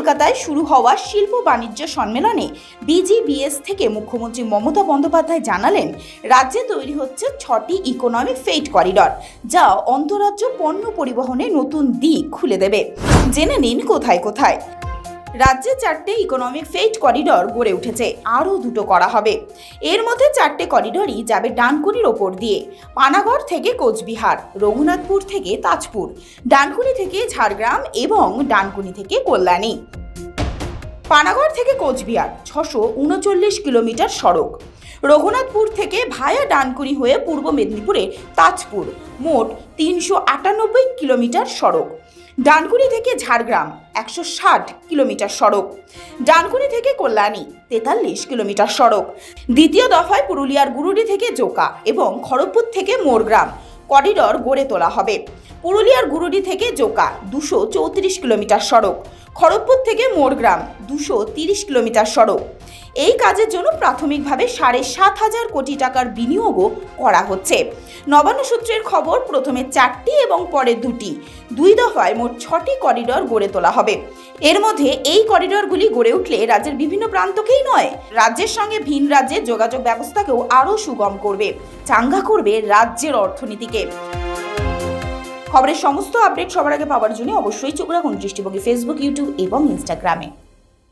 কলকাতায় শুরু হওয়া শিল্প বাণিজ্য সম্মেলনে বিজিবিএস থেকে মুখ্যমন্ত্রী মমতা বন্দ্যোপাধ্যায় জানালেন, রাজ্যে তৈরি হচ্ছে ছটি ইকোনমিক ফেইট করিডর যা অন্তরাজ্য পণ্য পরিবহনে নতুন দিক খুলে দেবে। জেনে নিন কোথায় কোথায়। রাজ্যে চারটে ইকোনমিক ফেইট করিডর গড়ে উঠেছে। আরও দুটো করা হবে। এর মধ্যে চারটে করিডরই যাবে ডানকুনির ওপর দিয়ে, পানাগড় থেকে কোচবিহার, রঘুনাথপুর থেকে তাজপুর, ডানকুনি থেকে ঝাড়গ্রাম এবং ডানকুনি থেকে কল্যাণী। পানাগড় থেকে কোচবিহার, ছশো উনচল্লিশ কিলোমিটার সড়ক। রঘুনাথপুর থেকে ভায়া ডানকুনি হয়ে পূর্ব মেদিনীপুরে তাজপুর, মোট তিনশো আটানব্বই কিলোমিটার সড়ক। ডানকুনি থেকে ঝাড়গ্রাম, একশো ষাট কিলোমিটার সড়ক। ডানকুনি থেকে কল্যাণী, তেতাল্লিশ কিলোমিটার সড়ক। দ্বিতীয় দফায় পুরুলিয়ার গুরুডি থেকে জোকা এবং খড়গপুর থেকে মোরগ্রাম। করিডর গড়ে তোলা হবে। পুরুলিয়ার গুরুডি থেকে জোকা, দুশো চৌত্রিশ কিলোমিটার সড়ক। খড়গপুর থেকে মোরগ্রাম, দুশো তিরিশ কিলোমিটার সড়ক। এই কাজের জন্য প্রাথমিকভাবে সাড়ে সাত হাজার কোটি টাকার বিনিয়োগও করা হচ্ছে। নবান্ন সূত্রের খবর, প্রথমে চারটি এবং পরে দুটি। দুই দফায় মোট ছটি করিডর গড়ে তোলা হবে। এর মধ্যে এই করিডরগুলি গড়ে উঠলে রাজ্যের বিভিন্ন প্রান্তকেই নয়, রাজ্যের সঙ্গে ভিন রাজ্যের যোগাযোগ ব্যবস্থাকেও আরও সুগম করবে। চাঙ্গা করবে রাজ্যের অর্থনীতিকে। খবরের সমস্ত আপডেট সবার আগে পাওয়ার জন্য অবশ্যই চোখ রাখুন দৃষ্টিভঙ্গি ফেসবুক ইউটিউব এবং ইনস্টাগ্রামে